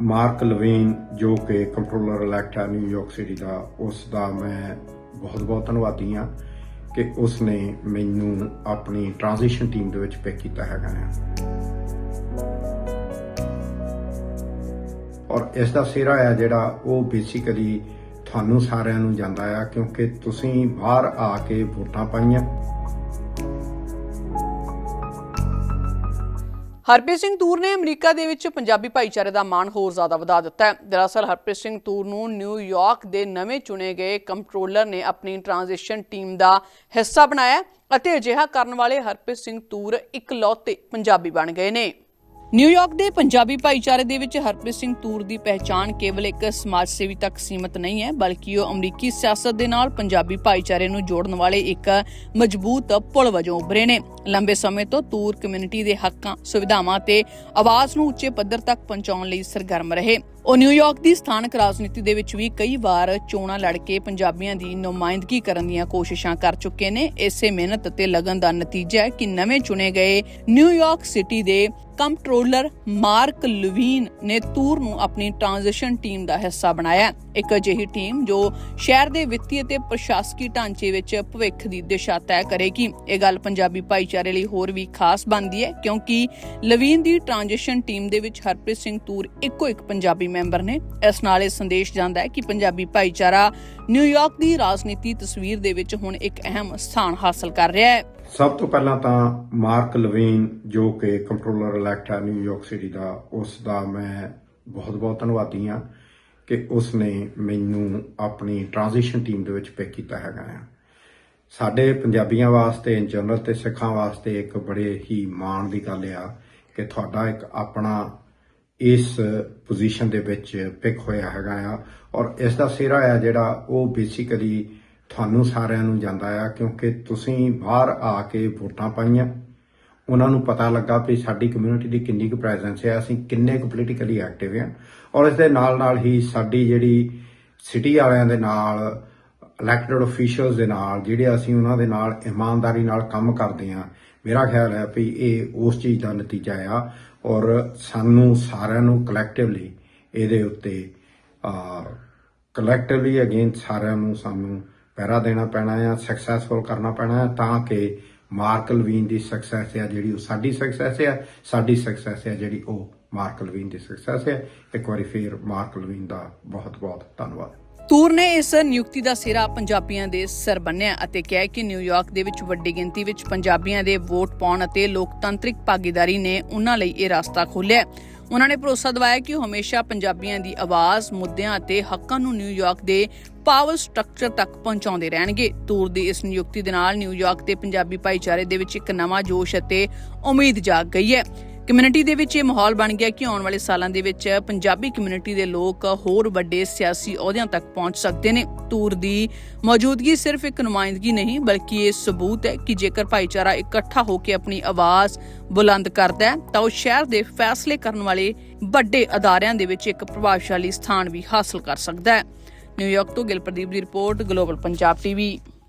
Mark Levine, ਜੋ ਕਿ controller elect ਹੈ ਨਿਊਯਾਰਕ ਸਿਟੀ ਦਾ ਉਸ ਦਾ ਮੈਂ ਬਹੁਤ-ਬਹੁਤ ਧੰਨਵਾਦੀ ਹਾਂ ਕਿ ਉਸ ਨੇ ਮੈਨੂੰ ਆਪਣੀ ਟ੍ਰਾਂਜੀਸ਼ਨ ਟੀਮ ਦੇ ਵਿੱਚ ਪਿਕ ਕੀਤਾ ਹੈਗਾ ਹੈ। ਔਰ ਇਸ ਦਾ ਸਿਰਾ ਹੈ ਜਿਹੜਾ ਉਹ ਬੇਸਿਕਲੀ ਤੁਹਾਨੂੰ ਸਾਰਿਆਂ ਨੂੰ ਜਾਂਦਾ ਆ, ਕਿਉਂਕਿ ਤੁਸੀਂ ਬਾਹਰ ਆ ਕੇ ਵੋਟਾਂ ਪਾਈਆਂ। ਹਰਪ੍ਰੀਤ ਸਿੰਘ ਤੂਰ ਨੇ ਅਮਰੀਕਾ ਦੇ ਵਿੱਚ ਪੰਜਾਬੀ ਭਾਈਚਾਰੇ ਦਾ ਮਾਣ ਹੋਰ ਜ਼ਿਆਦਾ ਵਧਾ ਦਿੱਤਾ ਹੈ। ਦਰਅਸਲ ਹਰਪ੍ਰੀਤ ਸਿੰਘ ਤੂਰ ਨੂੰ ਨਿਊਯਾਰਕ ਦੇ ਨਵੇਂ ਚੁਣੇ ਗਏ ਕੰਟਰੋਲਰ ਨੇ ਆਪਣੀ ਟ੍ਰਾਂਜੀਸ਼ਨ ਟੀਮ ਦਾ ਹਿੱਸਾ ਬਣਾਇਆ ਅਤੇ ਅਜਿਹਾ ਕਰਨ ਵਾਲੇ ਹਰਪ੍ਰੀਤ ਸਿੰਘ ਤੂਰ ਇਕਲੌਤੇ ਪੰਜਾਬੀ ਬਣ ਗਏ ਨੇ। ਨਿਊਯਾਰਕ ਦੇ ਪੰਜਾਬੀ ਭਾਈਚਾਰੇ ਦੇ ਵਿੱਚ ਹਰਪ੍ਰੀਤ ਸਿੰਘ ਤੂਰ ਦੀ ਪਹਿਚਾਣ ਕੇਵਲ ਇੱਕ ਸਮਾਜ ਸੇਵੀ ਤੱਕ ਸੀਮਤ ਨਹੀਂ ਹੈ, ਬਲਕਿ ਉਹ ਅਮਰੀਕੀ ਸਿਆਸਤ ਦੇ ਨਾਲ ਪੰਜਾਬੀ ਭਾਈਚਾਰੇ ਨੂੰ ਜੋੜਨ ਵਾਲੇ ਇੱਕ ਮਜ਼ਬੂਤ ਪੁਲ ਵਜੋਂ ਉਭਰੇ ਨੇ। ਲੰਬੇ ਸਮੇਂ ਤੋਂ ਤੂਰ ਕਮਿਊਨਿਟੀ ਦੇ ਹੱਕਾਂ, ਸੁਵਿਧਾਵਾਂ ਤੇ ਆਵਾਜ਼ ਨੂੰ ਉੱਚੇ ਪੱਧਰ ਤੱਕ ਪਹੁੰਚਾਉਣ ਲਈ ਸਰਗਰਮ ਰਹੇ। ਉਹ ਨਿਊਯਾਰਕ ਦੀ ਸਥਾਨਕ ਰਾਜਨੀਤੀ ਦੇ ਵਿੱਚ ਵੀ ਕਈ ਵਾਰ ਚੋਣਾਂ ਲੜ ਕੇ ਪੰਜਾਬੀਆਂ ਦੀ ਨੁਮਾਇੰਦਗੀ ਕਰਨ ਦੀਆਂ ਕੋਸ਼ਿਸ਼ਾਂ ਕਰ ਚੁੱਕੇ ਨੇ ਇਸੇ ਮਿਹਨਤ ਤੇ ਲਗਨ ਦਾ ਨਤੀਜਾ ਹੈ ਕਿ ਨਵੇਂ ਚੁਣੇ ਗਏ ਨਿਊਯਾਰਕ ਸਿਟੀ ਦੇ ਕੰਟਰੋਲਰ ਮਾਰਕ ਲਵੀਨ ਨੇ ਤੂਰ ਨੂੰ ਆਪਣੀ ਟ੍ਰਾਂਜੀਸ਼ਨ ਟੀਮ ਦਾ ਹਿੱਸਾ ਬਣਾਇਆ ਹੈ। ਇੱਕ ਅਜਿਹੀ ਟੀਮ ਜੋ ਸ਼ਹਿਰ ਦੇ ਵਿੱਤੀ ਅਤੇ ਪ੍ਰਸ਼ਾਸਕੀ ਢਾਂਚੇ ਵਿੱਚ ਭਵਿੱਖ ਦੀ ਦਿਸ਼ਾ ਤੈਅ ਕਰੇਗੀ ਇਹ ਗੱਲ ਪੰਜਾਬੀ ਭਾਈਚਾਰੇ ਲਈ ਹੋਰ ਵੀ ਖਾਸ ਬਣਦੀ ਹੈ ਕਿਉਂਕਿ ਲਵੀਨ ਦੀ ਟ੍ਰਾਂਜੀਸ਼ਨ ਟੀਮ ਦੇ ਵਿੱਚ ਹਰਪ੍ਰੀਤ ਸਿੰਘ ਤੂਰ ਇੱਕੋ ਇੱਕ ਪੰਜਾਬੀ ਮੈਂਬਰ ਨੇ। ਇਸ ਨਾਲ ਇਹ ਸੰਦੇਸ਼ ਜਾਂਦਾ ਹੈ ਕਿ ਪੰਜਾਬੀ ਭਾਈਚਾਰਾ ਨਿਊਯਾਰਕ ਦੀ ਰਾਜਨੀਤੀ ਤਸਵੀਰ ਦੇ ਵਿੱਚ ਹੁਣ ਇੱਕ ਅਹਿਮ ਸਥਾਨ ਹਾਸਲ ਕਰ ਰਿਹਾ ਹੈ। ਸਭ ਤੋਂ ਪਹਿਲਾਂ ਤਾਂ ਮਾਰਕ ਲਵੇਨ, ਜੋ ਕਿ ਕੰਟਰੋਲਰ ਇਲੈਕਟ ਹੈ ਨਿਊਯਾਰਕ ਸਿਟੀ ਦਾ, ਉਸ ਦਾ ਮੈਂ ਬਹੁਤ-ਬਹੁਤ ਧੰਨਵਾਦੀ ਹਾਂ ਕਿ ਉਸ ਨੇ ਮੈਨੂੰ ਆਪਣੀ ਟ੍ਰਾਂਜੀਸ਼ਨ ਟੀਮ ਦੇ ਵਿੱਚ ਪਿਕ ਕੀਤਾ ਹੈਗਾ ਆ। ਸਾਡੇ ਪੰਜਾਬੀਆਂ ਵਾਸਤੇ ਇਨ ਜਨਰਲ ਤੇ ਸਿੱਖਾਂ ਵਾਸਤੇ ਇੱਕ ਬੜੇ ਹੀ ਮਾਣ ਦੀ ਗੱਲ ਆ ਕਿ ਤੁਹਾਡਾ ਇੱਕ ਆਪਣਾ ਇਸ ਪੋਜੀਸ਼ਨ ਦੇ ਵਿੱਚ ਪਿਕ ਹੋਇਆ ਹੈਗਾ ਆ ਔਰ ਇਸ ਦਾ ਸਿਰਾ ਆ ਜਿਹੜਾ ਉਹ ਬੇਸਿਕਲੀ ਤੁਹਾਨੂੰ ਸਾਰਿਆਂ ਨੂੰ ਜਾਂਦਾ ਆ ਕਿਉਂਕਿ ਤੁਸੀਂ ਬਾਹਰ ਆ ਕੇ ਵੋਟਾਂ ਪਾਈਆਂ। ਉਹਨਾਂ ਨੂੰ ਪਤਾ ਲੱਗਾ ਵੀ ਸਾਡੀ ਕਮਿਊਨਿਟੀ ਦੀ ਕਿੰਨੀ ਕੁ ਪ੍ਰੈਜ਼ੈਂਸ ਹੈ ਅਸੀਂ ਕਿੰਨੇ ਕੁ ਪੋਲੀਟੀਕਲੀ ਐਕਟਿਵ ਹਾਂ ਔਰ ਇਸ ਦੇ ਨਾਲ ਨਾਲ ਹੀ ਸਾਡੀ ਜਿਹੜੀ ਸਿਟੀ ਵਾਲਿਆਂ ਦੇ ਨਾਲ ਇਲੈਕਟਿਡ ਅਫੀਸ਼ੀਅਲਸ ਦੇ ਨਾਲ, ਜਿਹੜੇ ਅਸੀਂ ਉਹਨਾਂ ਦੇ ਨਾਲ ਇਮਾਨਦਾਰੀ ਨਾਲ ਕੰਮ ਕਰਦੇ ਹਾਂ ਮੇਰਾ ਖਿਆਲ ਹੈ ਵੀ ਇਹ ਉਸ ਚੀਜ਼ ਦਾ ਨਤੀਜਾ ਆ ਔਰ ਸਾਨੂੰ ਸਾਰਿਆਂ ਨੂੰ ਕਲੈਕਟਿਵਲੀ ਇਹਦੇ ਉੱਤੇ ਕਲੈਕਟਿਵਲੀ ਅਗੇਨ ਸਾਰਿਆਂ ਨੂੰ ਸਾਨੂੰ ਪਹਿਰਾ ਦੇਣਾ ਪੈਣਾ ਆ ਸਕਸੈਸਫੁਲ ਕਰਨਾ ਪੈਣਾ ਆ ਤਾਂ ਕਿ ਮਾਰਕ ਲਵੀਨ ਦੀ ਸਕਸੈਸ ਆ ਜਿਹੜੀ ਉਹ ਸਾਡੀ ਸਕਸੈਸ ਆ, ਸਾਡੀ ਸਕਸੈਸ ਆ ਜਿਹੜੀ ਉਹ ਮਾਰਕ ਲਵੀਨ ਦੀ ਸਕਸੈਸ ਹੈ ਇੱਕ ਵਾਰੀ ਫੇਰ ਮਾਰਕ ਲਵੀਨ ਦਾ ਬਹੁਤ ਬਹੁਤ ਧੰਨਵਾਦ। ਤੂਰ ਨੇ ਇਸ ਨਿਯੁਕਤੀ ਦਾ ਸਿਰਾ ਪੰਜਾਬੀਆਂ ਦੇ ਸਿਰ ਬੰਨਿਆ ਅਤੇ ਕਿਹਾ ਕਿ ਨਿਊਯਾਰਕ ਦੇ ਵਿੱਚ ਵੱਡੀ ਗਿਣਤੀ ਵਿੱਚ ਪੰਜਾਬੀਆਂ ਦੇ ਵੋਟ ਪਾਉਣ ਅਤੇ ਲੋਕਤੰਤਰਿਕ ਭਾਗੀਦਾਰੀ ਨੇ ਉਹਨਾਂ ਲਈ ਇਹ ਰਸਤਾ ਖੋਲ੍ਹਿਆ ਉਹਨਾਂ ਨੇ ਭਰੋਸਾ ਦਿਵਾਇਆ ਕਿ ਉਹ ਹਮੇਸ਼ਾ ਪੰਜਾਬੀਆਂ ਦੀ ਆਵਾਜ਼, ਮੁੱਦਿਆਂ ਅਤੇ ਹੱਕਾਂ ਨੂੰ ਨਿਊਯਾਰਕ ਦੇ ਪਾਵਰ ਸਟਰਕਚਰ ਤੱਕ ਪਹੁੰਚਾਉਂਦੇ ਰਹਿਣਗੇ। ਤੂਰ ਦੀ ਇਸ ਨਿਯੁਕਤੀ ਦੇ ਨਾਲ ਨਿਊਯਾਰਕ ਦੇ ਪੰਜਾਬੀ ਭਾਈਚਾਰੇ ਦੇ ਵਿੱਚ ਇੱਕ ਨਵਾਂ ਜੋਸ਼ ਅਤੇ ਉਮੀਦ ਜਾਗ ਗਈ ਹੈ। ਕਮਿਊਨਿਟੀ ਦੇ ਵਿੱਚ ਇਹ ਮਾਹੌਲ ਬਣ ਗਿਆ ਕਿ ਆਉਣ ਵਾਲੇ ਸਾਲਾਂ ਦੇ ਵਿੱਚ ਪੰਜਾਬੀ ਕਮਿਊਨਿਟੀ ਦੇ ਲੋਕ ਹੋਰ ਵੱਡੇ ਸਿਆਸੀ ਅਹੁਦਿਆਂ ਤੱਕ ਪਹੁੰਚ ਸਕਦੇ ਨੇ। ਤੂਰ ਦੀ ਮੌਜੂਦਗੀ ਸਿਰਫ ਇੱਕ ਨੁਮਾਇੰਦਗੀ ਨਹੀਂ, ਬਲਕਿ ਇਹ ਸਬੂਤ ਹੈ ਕਿ ਜੇਕਰ ਭਾਈਚਾਰਾ ਇਕੱਠਾ ਹੋ ਕੇ ਆਪਣੀ ਆਵਾਜ਼ ਬੁਲੰਦ ਕਰਦਾ ਹੈ, ਤਾਂ ਉਹ ਸ਼ਹਿਰ ਦੇ ਫੈਸਲੇ ਕਰਨ ਵਾਲੇ ਵੱਡੇ ਅਦਾਰਿਆਂ ਦੇ ਵਿੱਚ ਇੱਕ ਪ੍ਰਭਾਵਸ਼ਾਲੀ ਸਥਾਨ ਵੀ ਹਾਸਲ ਕਰ ਸਕਦਾ ਹੈ। ਨਿਊਯਾਰਕ ਤੋਂ ਗਿਲਪ੍ਰਦੀਪ ਦੀ ਰਿਪੋਰਟ, ਗਲੋਬਲ ਪੰਜਾਬ ਟੀਵੀ।